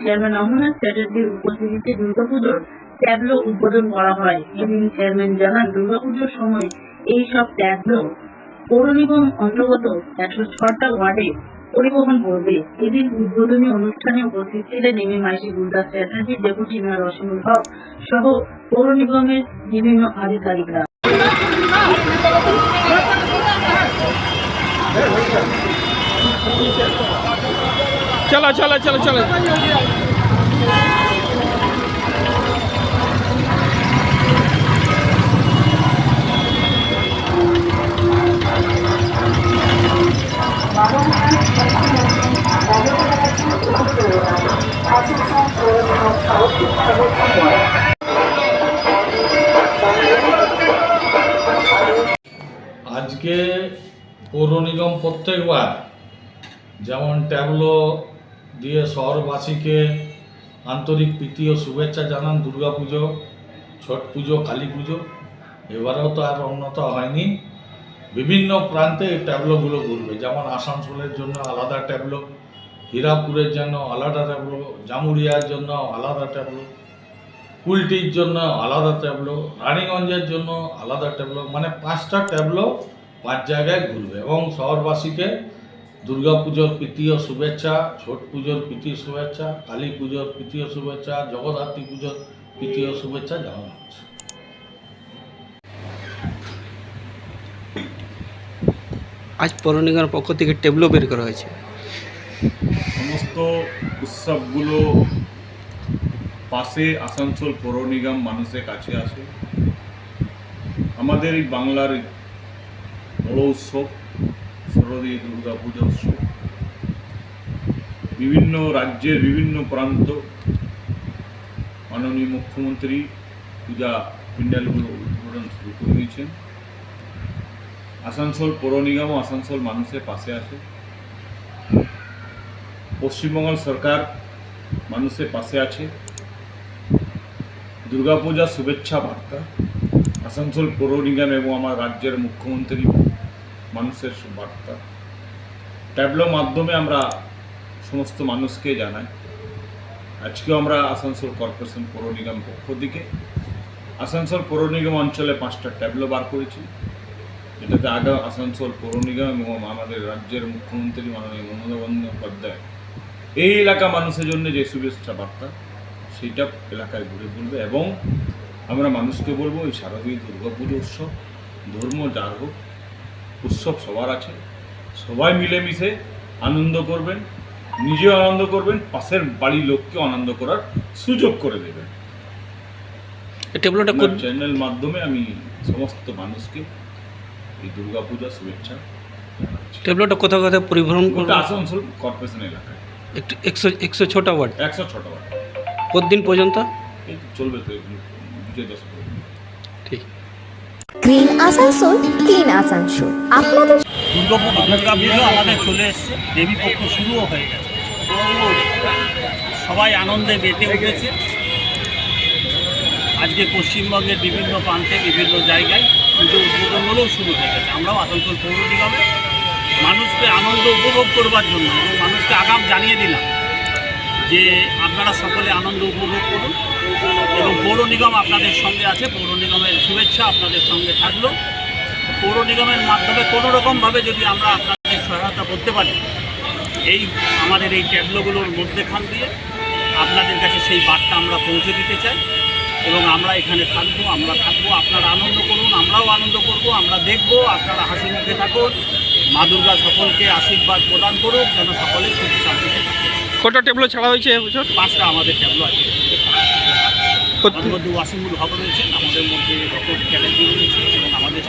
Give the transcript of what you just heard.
Chairman পৌর নিগম অন্তর্গত পরিবহন করবে উদ্বোধনী অনুষ্ঠানে উপস্থিত ছিলেন এমএ মাইশি গুলদাস চ্যাটার্জি ডেপুটি রসমুল হক সহ পৌর নিগমের বিভিন্ন আধিকারিকরা। চলো চলো চলো চলো। আজকে পৌর নিগম প্রত্যেকবার যেমন ট্যাবলো দিয়ে শহরবাসীকে আন্তরিক প্রীতি ও শুভেচ্ছা জানান, দুর্গা পুজো, ছট পুজো, কালী পুজো। এবারেও তো আর উন্নত হয়নি। বিভিন্ন প্রান্তে এই ট্যাবলোগুলো ঘুরবে। যেমন আসানসোলের জন্য আলাদা ট্যাবলো, হীরাপুরের জন্য আলাদা ট্যাবলো জামুরিয়ার জন্য আলাদা ট্যাবলো, কুলটির জন্য আলাদা ট্যাবলো, রানীগঞ্জের জন্য আলাদা ট্যাবলো মানে পাঁচটা ট্যাবলো পাঁচ জায়গায় ঘুরবে এবং শহরবাসীকে দুর্গা পুজোর প্রীতি শুভেচ্ছা ছট পুজোর প্রীতি শুভেচ্ছা কালী পুজোর প্রীতি ও শুভেচ্ছা জগদ্ধাত্রী পুজোর প্রীতি ও শুভেচ্ছা জানানো হচ্ছে। আজ পৌর নিগমের পক্ষ থেকে টেবলো বের করা হয়েছে। সমস্ত উৎসবগুলো পাশে আসানসোল পৌর নিগম মানুষের কাছে আসে। আমাদের এই বাংলার বড় উৎসব শারদীয় দুর্গা পূজা উৎসব। বিভিন্ন রাজ্যের বিভিন্ন প্রান্ত মাননীয় মুখ্যমন্ত্রী পূজা প্যান্ডেলগুলো উদ্বোধন শুরু করে দিয়েছেন। আসানসোল পৌর নিগম আসানসোল মানুষের পাশে আছে। পশ্চিমবঙ্গ সরকার মানুষের পাশে আছে। দুর্গাপূজা শুভেচ্ছা বার্তা। আসানসোল পৌর নিগম এবং আমার রাজ্যের মুখ্যমন্ত্রী মানুষের বার্তা। ট্যাবলো মাধ্যমে আমরা সমস্ত মানুষকে জানাই। আজকেও আমরা আসানসোল কর্পোরেশন পৌর নিগম পক্ষ থেকে আসানসোল পৌর নিগম অঞ্চলে পাঁচটা ট্যাবলো বার করেছি। এটাতে আগে আসানসোল পৌর নিগম এবং আমাদের রাজ্যের মুখ্যমন্ত্রী মাননীয় মমতা বন্দ্যোপাধ্যায় এই এলাকা মানুষের জন্য যে শুভেচ্ছা বার্তা সেইটা এলাকায় ঘুরে বলবে এবং আমরা মানুষকে বলব এই শারদীয় দুর্গাপুজো উৎসব, ধর্ম যার হোক উৎসব সবার আছে। সবাই মিলেমিশে আনন্দ করবেন নিজেও আনন্দ করবেন পাশের বাড়ির লোককে আনন্দ করার সুযোগ করে দেবেন। টেবলোটা চ্যানেল মাধ্যমে আমি সমস্ত মানুষকে এই দুর্গাপূজা শুভেচ্ছা টেবলোটা কোথাও কোথাও পরিবহন ওটা করবে আসানসোল কর্পোরেশন এলাকায়। একটু একশো একশো ছটা ওয়ার্ড? একশো ছটা বার কতদিন পর্যন্ত? চলবে তো বিজয় দশ ঠিক। আসানসোল, ক্লিন আসানসোল। আপনাদের দুর্গাপুজো দুর্গাপুজো আমাদের চলে এসছে। দেবী পক্ষ শুরুও হয়ে গেছে। সবাই আনন্দে মেতে উঠেছে। আজকে পশ্চিমবঙ্গের বিভিন্ন প্রান্তে, বিভিন্ন জায়গায় পুজো উদ্বোধনগুলোও শুরু হয়ে গেছে। আমরাও আসানসোল পৌর নিগমে। মানুষকে আনন্দ উপভোগ করবার জন্য এবং মানুষকে আগাম জানিয়ে দিলাম। যে আপনারা সকলে আনন্দ উপভোগ করুন এবং পৌর নিগম আপনাদের সঙ্গে আছে। পৌর নিগমের শুভেচ্ছা আপনাদের সঙ্গে থাকল। পৌর নিগমের মাধ্যমে কোনো রকমভাবে যদি আমরা আপনাদের সহায়তা করতে পারি, এই আমাদের এই ট্যাবলোগুলোর মধ্যেখান দিয়ে আপনাদের কাছে সেই বার্তা আমরা পৌঁছে দিতে চাই এবং আমরা এখানে থাকব, আমরা থাকব, আপনারা আনন্দ করুন, আমরাও আনন্দ করব, আমরা দেখব, আপনারা হাসি মুখে থাকুন। মা দুর্গা সকলকে আশীর্বাদ প্রদান করুক, যেন সকলে থাকে কটা টেবলো ছাড়া হয়েছে এবছর পাঁচটা আমাদের টেবলো আছে। আমাদের মধ্যে ওয়াশিংগুলো হক রয়েছেন আমাদের মধ্যে রয়েছে এবং আমাদের